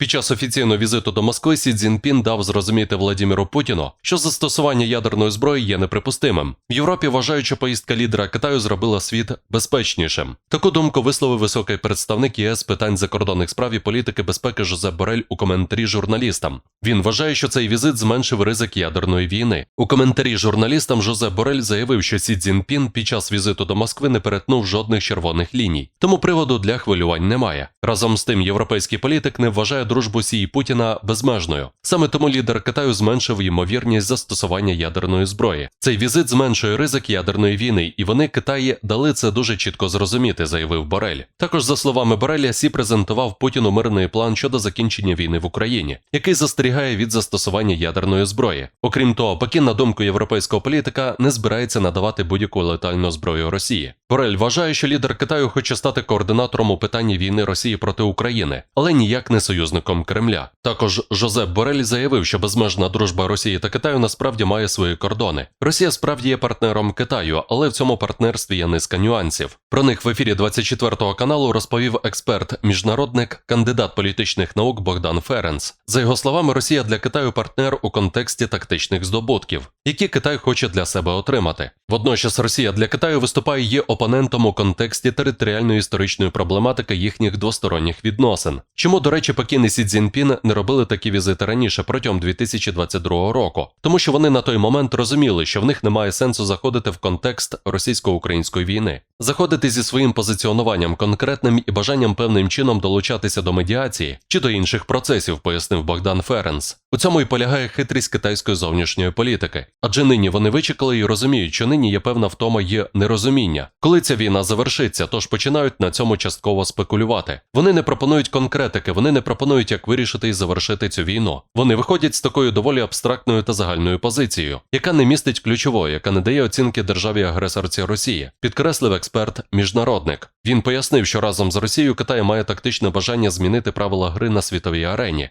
Під час офіційного візиту до Москви Сі Цзіньпін дав зрозуміти Владіміру Путіну, що застосування ядерної зброї є неприпустимим. В Європі вважають, що поїздка лідера Китаю зробила світ безпечнішим. Таку думку висловив високий представник ЄС питань закордонних справ і політики безпеки Жозеп Борель у коментарі журналістам. Він вважає, що цей візит зменшив ризик ядерної війни. У коментарі журналістам Жозеп Борель заявив, що Сі Цзіньпін під час візиту до Москви не перетнув жодних червоних ліній, тому приводу для хвилювань немає. Разом з тим, європейський політик не вважає дружбу Сі і Путіна безмежною. Саме тому лідер Китаю зменшив ймовірність застосування ядерної зброї. Цей візит зменшує ризик ядерної війни, і вони Китаї дали це дуже чітко зрозуміти, заявив Борель. Також за словами Бореля, Сі презентував Путіну мирний план щодо закінчення війни в Україні, який застерігає від застосування ядерної зброї. Окрім того, Пекін, на думку європейського політика, не збирається надавати будь-яку летальну зброю Росії. Борель вважає, що лідер Китаю хоче стати координатором у питанні війни Росії проти України, але ніяк не союзником Кремля. Також Жозеп Борель заявив, що безмежна дружба Росії та Китаю насправді має свої кордони. Росія справді є партнером Китаю, але в цьому партнерстві є низка нюансів. Про них в ефірі 24 каналу розповів експерт, міжнародник, кандидат політичних наук Богдан Ференц. За його словами, Росія для Китаю партнер у контексті тактичних здобутків, які Китай хоче для себе отримати. Водночас Росія для Китаю виступає є опонентом у контексті територіальної історичної проблематики їхніх двосторонніх відносин. Чому, до речі, Пекін і Сі Цзіньпін не робили такі візити раніше протягом 2022 року, тому що вони на той момент розуміли, що в них немає сенсу заходити в контекст російсько-української війни, заходити зі своїм позиціонуванням конкретним і бажанням певним чином долучатися до медіації чи до інших процесів, пояснив Богдан Ференс. У цьому і полягає хитрість китайської зовнішньої політики, адже нині вони вичекали і розуміють, що нині є певна втома є нерозуміння, коли ця війна завершиться, тож починають на цьому частково спекулювати. Вони не пропонують конкретики, вони не пропонують, як вирішити і завершити цю війну. Вони виходять з такою доволі абстрактною та загальною позицією, яка не містить ключової, яка не дає оцінки державі агресорці Росії, підкреслив експерт міжнародник. Він пояснив, що разом з Росією Китай має тактичне бажання змінити правила гри на світовій арені.